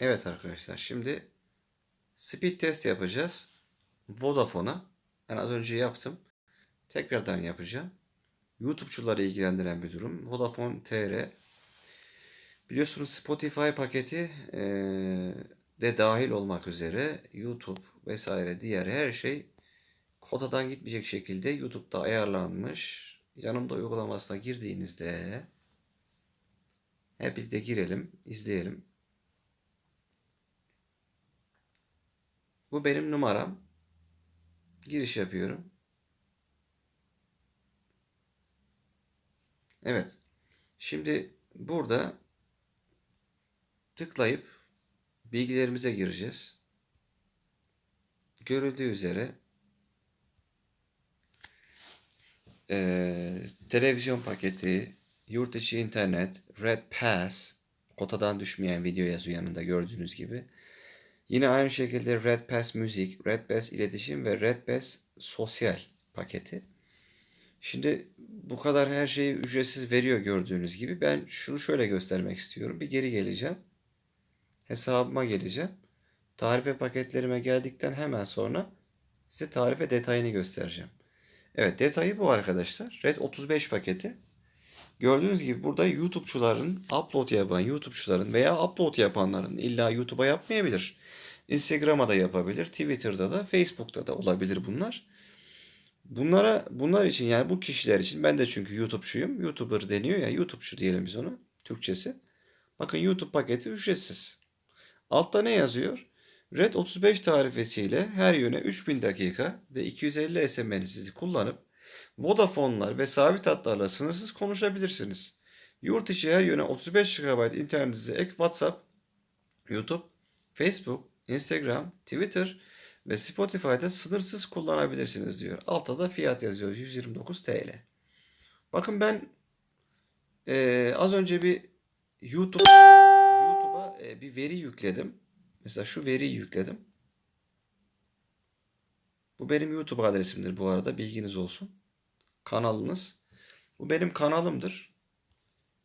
Evet arkadaşlar şimdi speed test yapacağız. Vodafone'a. Ben az önce yaptım. Tekrardan yapacağım. YouTube'çuları ilgilendiren bir durum. Vodafone TR. Biliyorsunuz Spotify paketi eee, de dahil olmak üzere YouTube vesaire diğer her şey kotadan gitmeyecek şekilde YouTube'da ayarlanmış. Yanımda uygulamasına girdiğinizde hep birlikte girelim, izleyelim. Bu benim numaram. Giriş yapıyorum. Evet. Şimdi burada tıklayıp bilgilerimize gireceğiz. Görüldüğü üzere eee, televizyon paketi, yurt içi internet, Red Pass, kotadan düşmeyen video yazıyor yanında gördüğünüz gibi. Yine aynı şekilde Red Pass müzik, Red Pass iletişim ve Red Pass sosyal paketi. Şimdi bu kadar her şeyi ücretsiz veriyor gördüğünüz gibi. Ben şunu şöyle göstermek istiyorum. Bir geri geleceğim. Hesabıma geleceğim. Tarife paketlerime geldikten hemen sonra size tarife detayını göstereceğim. Evet detayı bu arkadaşlar. Red 35 paketi. Gördüğünüz gibi burada YouTube'çuların, upload yapan YouTube'çuların veya upload yapanların illa YouTube'a yapmayabilir. Instagram'a da yapabilir, Twitter'da da, Facebook'ta da olabilir bunlar. Bunlara bunlar için yani bu kişiler için ben de çünkü YouTube'çuyum. YouTuber deniyor ya YouTube'çu diyelim biz onu Türkçesi. Bakın YouTube paketi ücretsiz. Altta ne yazıyor? Red 35 tarifesiyle her yöne 3000 dakika ve 250 SMS'i kullanıp Vodafone'lar ve sabit hatlarla sınırsız konuşabilirsiniz. Yurt içi her yöne 35 GB internetinize ek WhatsApp, YouTube, Facebook, Instagram, Twitter ve Spotify'da sınırsız kullanabilirsiniz diyor. Altta da fiyat yazıyor 129 TL. Bakın ben eee, az önce bir YouTube YouTube'a e, bir veri yükledim. Mesela şu veriyi yükledim. Bu benim YouTube adresimdir bu arada bilginiz olsun. Kanalınız. Bu benim kanalımdır.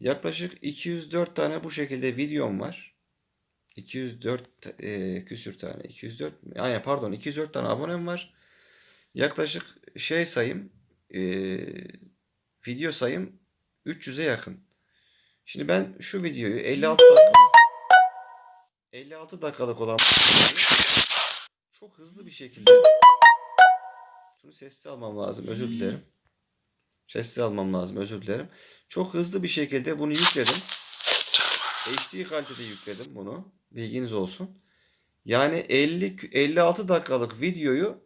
Yaklaşık 204 tane bu şekilde videom var. 204 e, küsür tane. 204 mi? Aynen pardon 204 tane abonem var. Yaklaşık şey sayım e, video sayım 300'e yakın. Şimdi ben şu videoyu 56 dakika 56 dakikalık olan çok hızlı bir şekilde şunu sessiz almam lazım özür dilerim. Sessiz almam lazım özür dilerim. Çok hızlı bir şekilde bunu yükledim. HD kalitede yükledim bunu. Bilginiz olsun. Yani 50 56 dakikalık videoyu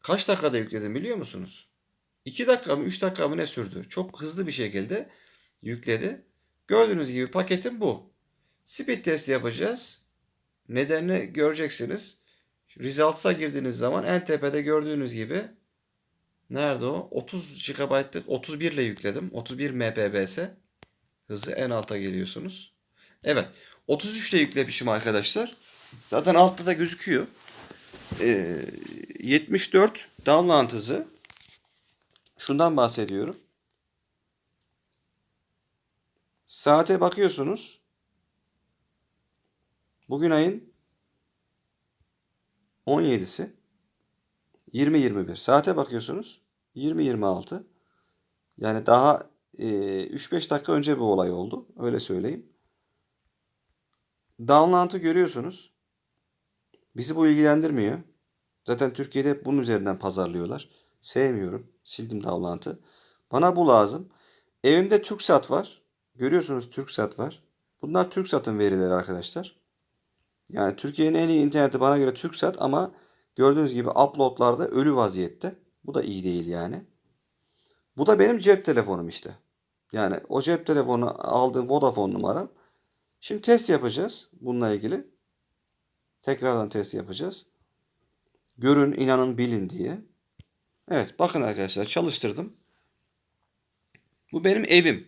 kaç dakikada yükledim biliyor musunuz? 2 dakika mı 3 dakika mı ne sürdü? Çok hızlı bir şekilde yükledi. Gördüğünüz gibi paketim bu. Speed test yapacağız. Nedenini göreceksiniz. Results'a girdiğiniz zaman en tepede gördüğünüz gibi nerede o? 30 GB'lık 31 ile yükledim. 31 Mbps hızı en alta geliyorsunuz. Evet. 33 ile yüklemişim arkadaşlar. Zaten altta da gözüküyor. Ee, 74 download hızı. Şundan bahsediyorum. Saate bakıyorsunuz. Bugün ayın 17'si. 20-21. Saate bakıyorsunuz. 20-26. Yani daha e, 3-5 dakika önce bu olay oldu. Öyle söyleyeyim. Download'ı görüyorsunuz. Bizi bu ilgilendirmiyor. Zaten Türkiye'de bunun üzerinden pazarlıyorlar. Sevmiyorum. Sildim download'ı. Bana bu lazım. Evimde TürkSat var. Görüyorsunuz TürkSat var. Bunlar TürkSat'ın verileri arkadaşlar. Yani Türkiye'nin en iyi interneti bana göre TürkSat ama gördüğünüz gibi uploadlarda ölü vaziyette. Bu da iyi değil yani. Bu da benim cep telefonum işte. Yani o cep telefonu aldığım Vodafone numaram. Şimdi test yapacağız bununla ilgili. Tekrardan test yapacağız. Görün, inanın, bilin diye. Evet bakın arkadaşlar çalıştırdım. Bu benim evim.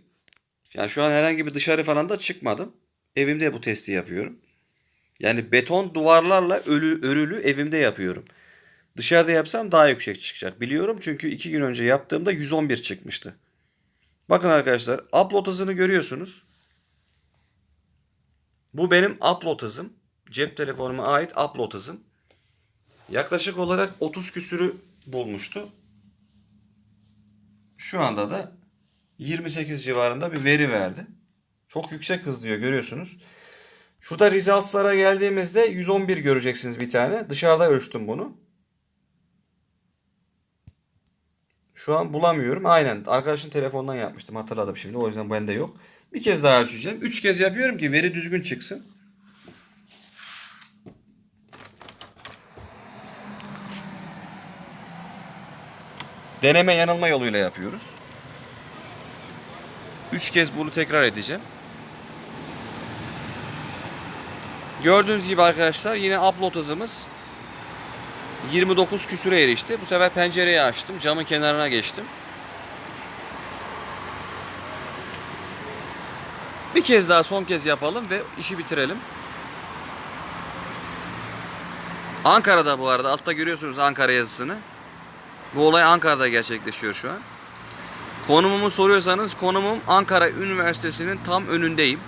Yani şu an herhangi bir dışarı falan da çıkmadım. Evimde bu testi yapıyorum. Yani beton duvarlarla ölü, örülü evimde yapıyorum. Dışarıda yapsam daha yüksek çıkacak. Biliyorum çünkü iki gün önce yaptığımda 111 çıkmıştı. Bakın arkadaşlar upload hızını görüyorsunuz. Bu benim upload hızım. cep telefonuma ait upload hızım. Yaklaşık olarak 30 küsürü bulmuştu. Şu anda da 28 civarında bir veri verdi. Çok yüksek hız diyor görüyorsunuz. Şurada results'lara geldiğimizde 111 göreceksiniz bir tane. Dışarıda ölçtüm bunu. Şu an bulamıyorum. Aynen. Arkadaşın telefondan yapmıştım. Hatırladım şimdi. O yüzden bende yok. Bir kez daha ölçeceğim. Üç kez yapıyorum ki veri düzgün çıksın. Deneme yanılma yoluyla yapıyoruz. Üç kez bunu tekrar edeceğim. Gördüğünüz gibi arkadaşlar yine upload hızımız 29 küsüre erişti. Bu sefer pencereyi açtım. Camın kenarına geçtim. Bir kez daha son kez yapalım ve işi bitirelim. Ankara'da bu arada. Altta görüyorsunuz Ankara yazısını. Bu olay Ankara'da gerçekleşiyor şu an. Konumumu soruyorsanız konumum Ankara Üniversitesi'nin tam önündeyim.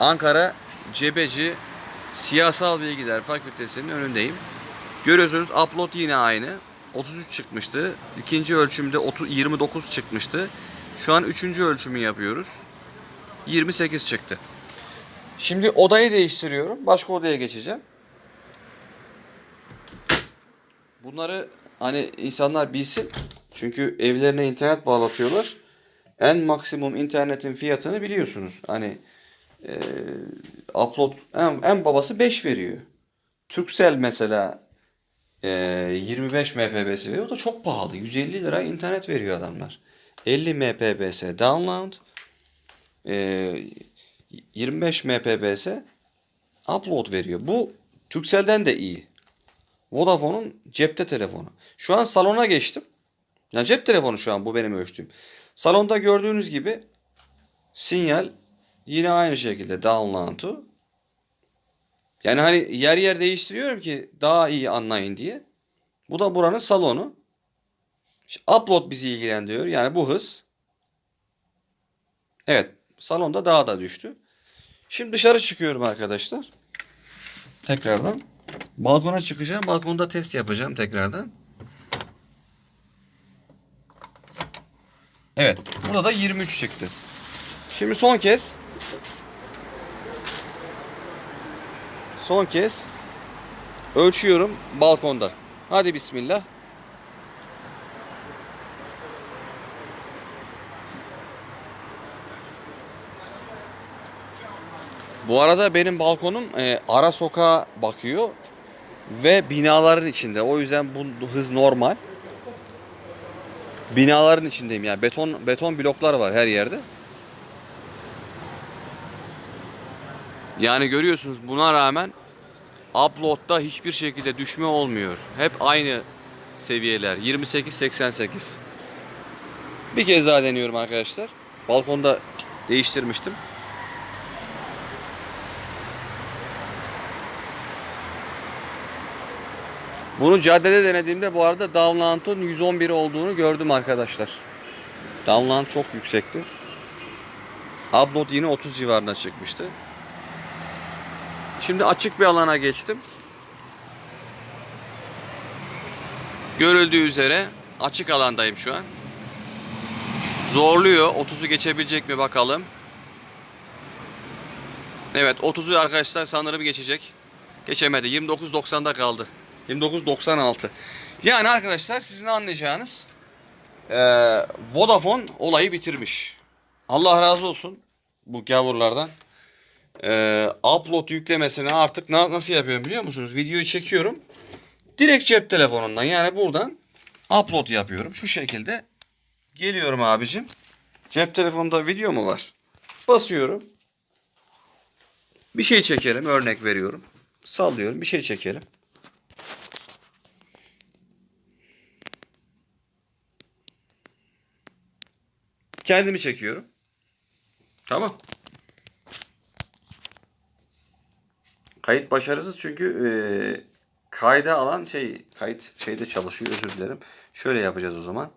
Ankara Cebeci Siyasal Bilgiler Fakültesi'nin önündeyim. Görüyorsunuz upload yine aynı. 33 çıkmıştı. İkinci ölçümde 30, 29 çıkmıştı. Şu an üçüncü ölçümü yapıyoruz. 28 çıktı. Şimdi odayı değiştiriyorum. Başka odaya geçeceğim. Bunları hani insanlar bilsin. Çünkü evlerine internet bağlatıyorlar. En maksimum internetin fiyatını biliyorsunuz. Hani e, upload en, en babası 5 veriyor. Turkcell mesela e, 25 Mbps veriyor. O da çok pahalı. 150 lira internet veriyor adamlar. 50 Mbps download e, 25 Mbps upload veriyor. Bu Turkcell'den de iyi. Vodafone'un cepte telefonu. Şu an salona geçtim. Ya cep telefonu şu an bu benim ölçtüğüm. Salonda gördüğünüz gibi sinyal yine aynı şekilde download'u. Yani hani yer yer değiştiriyorum ki daha iyi anlayın diye. Bu da buranın salonu. İşte upload bizi ilgilendiriyor. Yani bu hız. Evet. Salonda daha da düştü. Şimdi dışarı çıkıyorum arkadaşlar. Tekrardan. Balkona çıkacağım. Balkonda test yapacağım tekrardan. Evet. Burada da 23 çıktı. Şimdi son kez. Son kez. Ölçüyorum balkonda. Hadi bismillah. Bu arada benim balkonum e, ara sokağa bakıyor ve binaların içinde. O yüzden bu hız normal. Binaların içindeyim yani beton beton bloklar var her yerde. Yani görüyorsunuz buna rağmen upload'da hiçbir şekilde düşme olmuyor. Hep aynı seviyeler 28-88. Bir kez daha deniyorum arkadaşlar. Balkonda değiştirmiştim. Bunu caddede denediğimde bu arada download'un 111 olduğunu gördüm arkadaşlar. Download çok yüksekti. Upload yine 30 civarına çıkmıştı. Şimdi açık bir alana geçtim. Görüldüğü üzere açık alandayım şu an. Zorluyor. 30'u geçebilecek mi bakalım. Evet 30'u arkadaşlar sanırım geçecek. Geçemedi. 29.90'da kaldı. 29.96. Yani arkadaşlar sizin anlayacağınız eee Vodafone olayı bitirmiş. Allah razı olsun bu gavurlardan. Eee upload yüklemesini artık na- nasıl yapıyorum biliyor musunuz? Videoyu çekiyorum. Direkt cep telefonundan yani buradan upload yapıyorum. Şu şekilde geliyorum abicim. Cep telefonunda video mu var? Basıyorum. Bir şey çekerim örnek veriyorum. Sallıyorum bir şey çekerim. Kendimi çekiyorum. Tamam. Kayıt başarısız çünkü e, kayda alan şey kayıt şeyde çalışıyor özür dilerim. Şöyle yapacağız o zaman.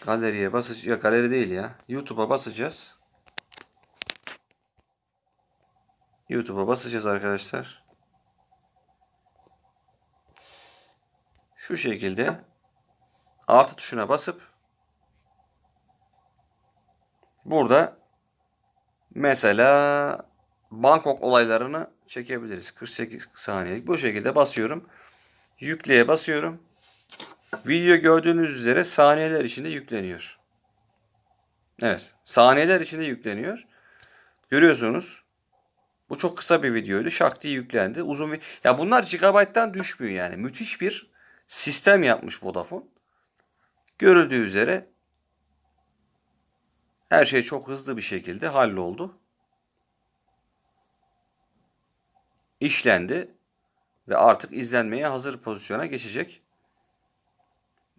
Galeriye basacağız. Ya galeri değil ya. YouTube'a basacağız. YouTube'a basacağız arkadaşlar. Şu şekilde artı tuşuna basıp burada mesela Bangkok olaylarını çekebiliriz. 48 saniyelik. Bu şekilde basıyorum. Yükleye basıyorum. Video gördüğünüz üzere saniyeler içinde yükleniyor. Evet. Saniyeler içinde yükleniyor. Görüyorsunuz. Bu çok kısa bir videoydu. Şak diye yüklendi. Uzun bir... Ya bunlar gigabayttan düşmüyor yani. Müthiş bir sistem yapmış Vodafone. Görüldüğü üzere her şey çok hızlı bir şekilde halloldu. İşlendi ve artık izlenmeye hazır pozisyona geçecek.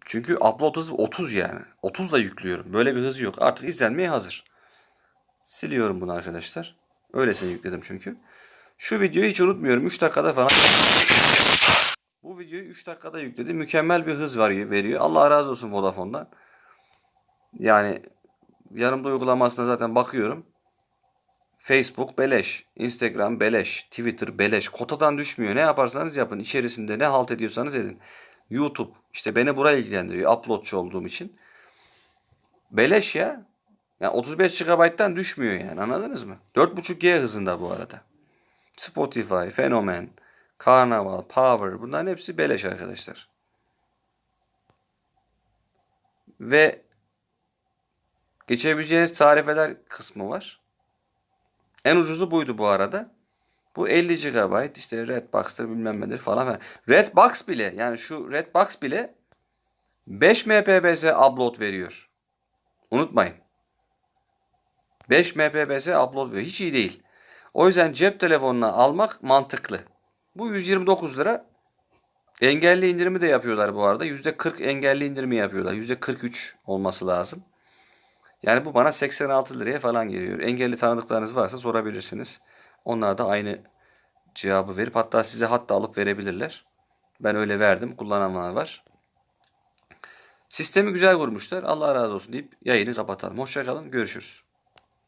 Çünkü upload hızı 30 yani. 30 da yüklüyorum. Böyle bir hız yok. Artık izlenmeye hazır. Siliyorum bunu arkadaşlar. Öylesine yükledim çünkü. Şu videoyu hiç unutmuyorum. 3 dakikada falan. Bu videoyu 3 dakikada yükledi. Mükemmel bir hız veriyor. Allah razı olsun Vodafone'dan. Yani yanımda uygulamasına zaten bakıyorum. Facebook beleş, Instagram beleş, Twitter beleş. Kotadan düşmüyor. Ne yaparsanız yapın. İçerisinde ne halt ediyorsanız edin. YouTube işte beni buraya ilgilendiriyor. Uploadçu olduğum için. Beleş ya. Yani 35 GB'dan düşmüyor yani anladınız mı? 4.5G hızında bu arada. Spotify, Fenomen, Carnaval, Power bunların hepsi beleş arkadaşlar. Ve geçebileceğiniz tarifeler kısmı var. En ucuzu buydu bu arada. Bu 50 GB işte Redbox'tır bilmem nedir falan. filan. Redbox bile yani şu Redbox bile 5 Mbps upload veriyor. Unutmayın. 5 Mbps upload veriyor. Hiç iyi değil. O yüzden cep telefonuna almak mantıklı. Bu 129 lira. Engelli indirimi de yapıyorlar bu arada. %40 engelli indirimi yapıyorlar. %43 olması lazım. Yani bu bana 86 liraya falan geliyor. Engelli tanıdıklarınız varsa sorabilirsiniz. Onlar da aynı cevabı verip hatta size hatta alıp verebilirler. Ben öyle verdim. Kullananlar var. Sistemi güzel kurmuşlar. Allah razı olsun deyip yayını kapatalım. Hoşçakalın. Görüşürüz.